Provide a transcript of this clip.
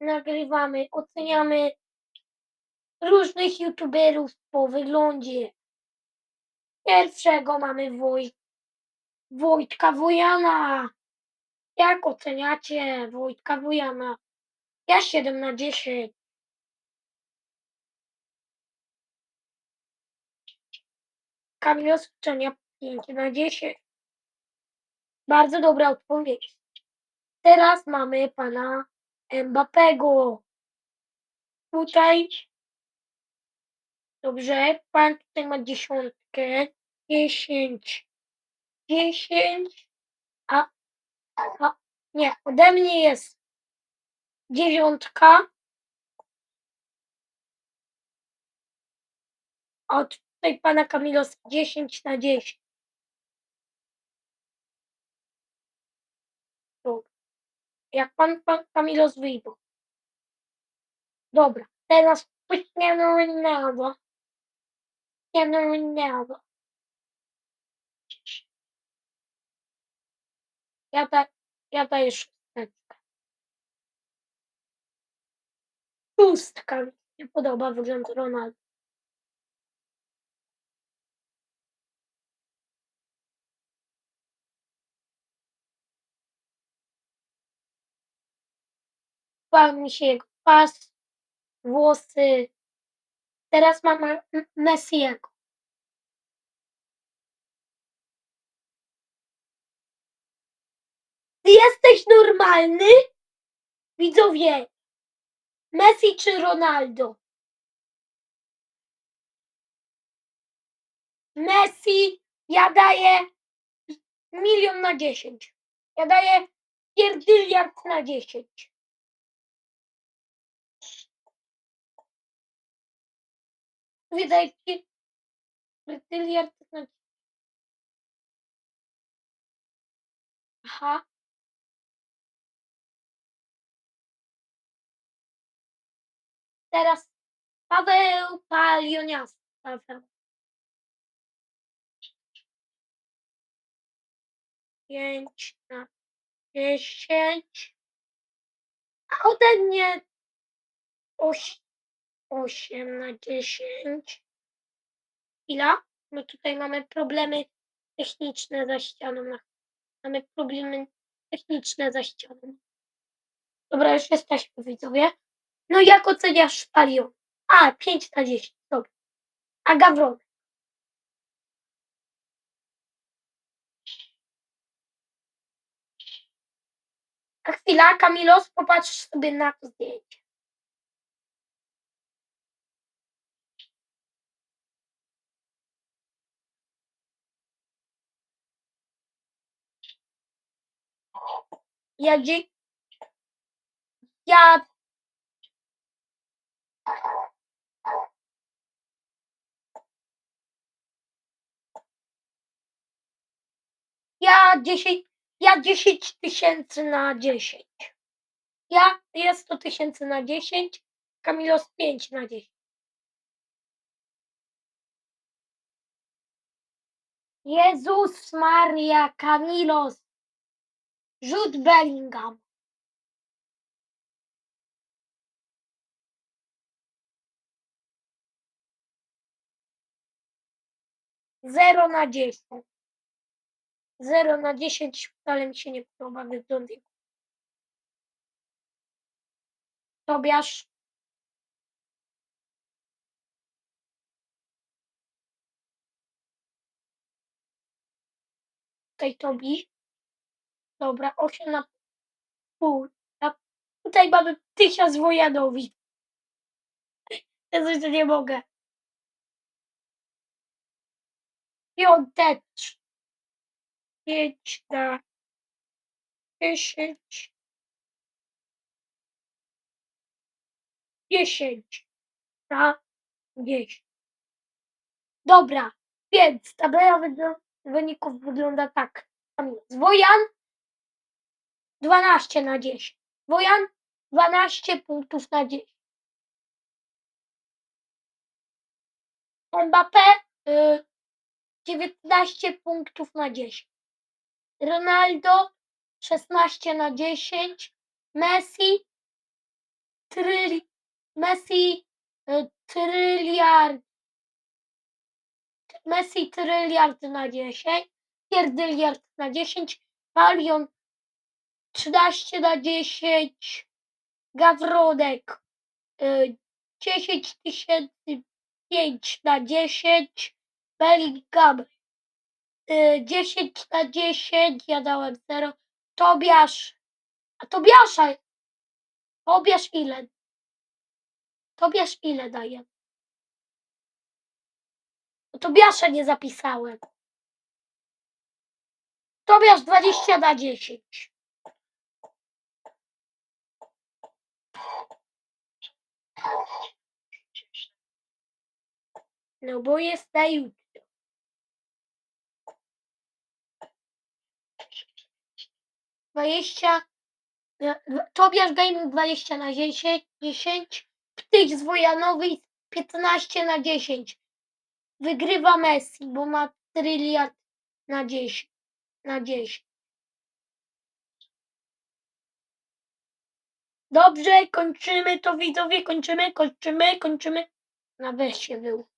nagrywamy, oceniamy różnych youtuberów po wyglądzie. Pierwszego mamy Woj... Wojtka Wojana. Jak oceniacie Wojtka Wojana? Ja 7 na 10. Kamil Osuczenia 5 na 10. Bardzo dobra odpowiedź. Teraz mamy pana Mbappego. Tutaj dobrze, pan tutaj ma dziesiątkę, 10, 10, a, a nie, ode mnie jest dziewiątka, a od tutaj pana Kamilos 10 na 10. Dobra. Jak pan, pan Kamilos wyjdą. Dobra, teraz Cristiano Ronaldo. Cristiano Ronaldo. Ja, da, ja daję szósteczkę. Szóstka mi się podoba wygląd Ronaldo. Podoba mi się jego pas, włosy. Teraz mamy M- Messiego. Ty jesteś normalny? Widzowie, Messi czy Ronaldo? Messi, ja daję milion na dziesięć. Ja daję pierdyliard na dziesięć. Wydaje ci pierdyliard na dziesięć. Aha. Teraz Paweł Palionias. Pięć na dziesięć. A ode mnie oś, osiem na dziesięć. Chwila. No tutaj mamy problemy techniczne za ścianą. Mamy problemy techniczne za ścianą. Dobra, już jesteśmy widzowie. No jak oceniasz Palion? A, 5 na 10. Dobra. A Gawron? A chwila, Kamilos, popatrz sobie na to zdjęcie. Ja dzie... Ja... Ja 10... Ja 10 tysięcy na 10. Ja jest 100 tysięcy na 10. Kamilos 5 na 10. Jezus Maria, Kamilos. Rzut Bellingham. Zero na 10. Zero na 10 wcale mi się nie podoba wygląd jego. Tobiasz. Tutaj Tobi. Dobra, 8 na pół. A tutaj mamy tysiąc Wojanowi. Ja coś nie mogę. Piątecz. 5 na 10. 10 na 10. Dobra, więc tabela wyników wygląda tak. Tam jest Wojan 12 na 10. Wojan 12 punktów na 10. Mbappé y, 19 punktów na 10. Ronaldo 16 na 10. Messi tryli Messi, y, tryliard Messi tryliard na 10, pierdyliard na 10, Palion 13 na 10, Gawronek y, 10 tysięcy 5 na 10, Bellingham y, 10 na 10, ja dałem 0, Tobiasz, a Tobiasza, Tobiasz ile? Tobiasz ile daje? Tobiasza nie zapisałem. Tobiasz 20 na 10. No bo jest na jutro. Dwadzieścia. Tobiasz Gaming 20 na 10, 10. Ptyś z Wojanowy 15 na 10. Wygrywa Messi, bo ma tryliard na 10. Na 10. Dobrze, kończymy to widzowie, kończymy, kończymy, kończymy. Na weź się był.